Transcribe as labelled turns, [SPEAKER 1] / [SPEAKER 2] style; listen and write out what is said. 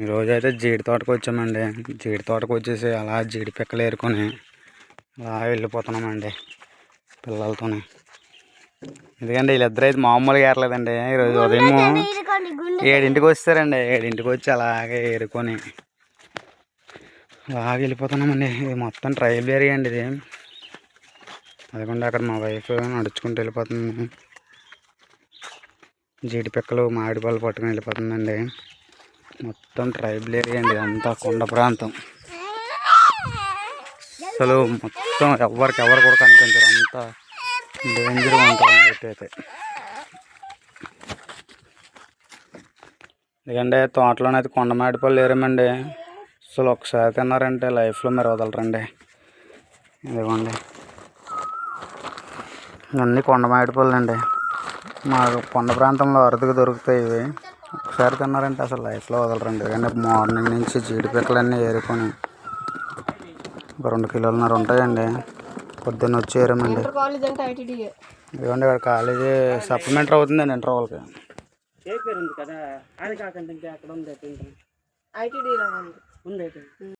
[SPEAKER 1] ఈ రోజు అయితే జీడి తోటకు వచ్చామండి. జీడి తోటకు వచ్చేసి అలా జీడి పిక్కలు ఏరుకొని అలా వెళ్ళిపోతున్నామండి పిల్లలతోని. ఎందుకంటే వీళ్ళిద్దరు అయితే మామూలుగా ఏరలేదండి. ఈరోజు ఉదయం ఏడింటికి వచ్చారండి ఏడింటికి వచ్చి అలాగే ఏరుకొని అలాగే వెళ్ళిపోతున్నామండి. ఇది మొత్తం ట్రైబల్ ఏరియా అండి ఇది. అదిగోండి అక్కడ మా వైఫ్ నడుచుకుంటూ వెళ్ళిపోతుంది. జీడి పిక్కలు మామిడి పళ్ళు పట్టుకొని వెళ్ళిపోతుందండి. మొత్తం ట్రైబల్ ఏరియా అండి అంతా కొండ ప్రాంతం. అసలు మొత్తం ఎవరికి ఎవరు కూడా కనిపించరు అంతా డేంజర్గా ఉంటుంది నైట్ అయితే. ఎందుకంటే తోటలోనైతే కొండ మామిడి ఏరమండి? అసలు ఒకసారి తిన్నారంటే లైఫ్లో మీరు వదలరండి. ఇదిగోండి. ఇవన్నీ కొండ మామిడి అండి మాకు కొండ ప్రాంతంలో అరుదుగా దొరుకుతాయి ఇవి. ఒకసారి తిన్నారంటే అసలు లైఫ్లో వదలరండి. ఎందుకంటే మార్నింగ్ నుంచి జీడి పిక్కలన్నీ ఏరుకొని ఒక రెండు కిలోలున్నర ఉంటాయండి. పొద్దున్న వచ్చి ఏరామండి.
[SPEAKER 2] కాలేజ్ అంటే ఐటీడీఏ
[SPEAKER 1] ఇదిగోండి ఇక్కడ కాలేజీ సప్లిమెంటరీ అవుతుందండి ఇంటర్వల్కి
[SPEAKER 3] ఏ పేరు ఉంది కదా? అది కాకుండా ఇంకా ఎక్కడ ఉంది?
[SPEAKER 2] ఉంది?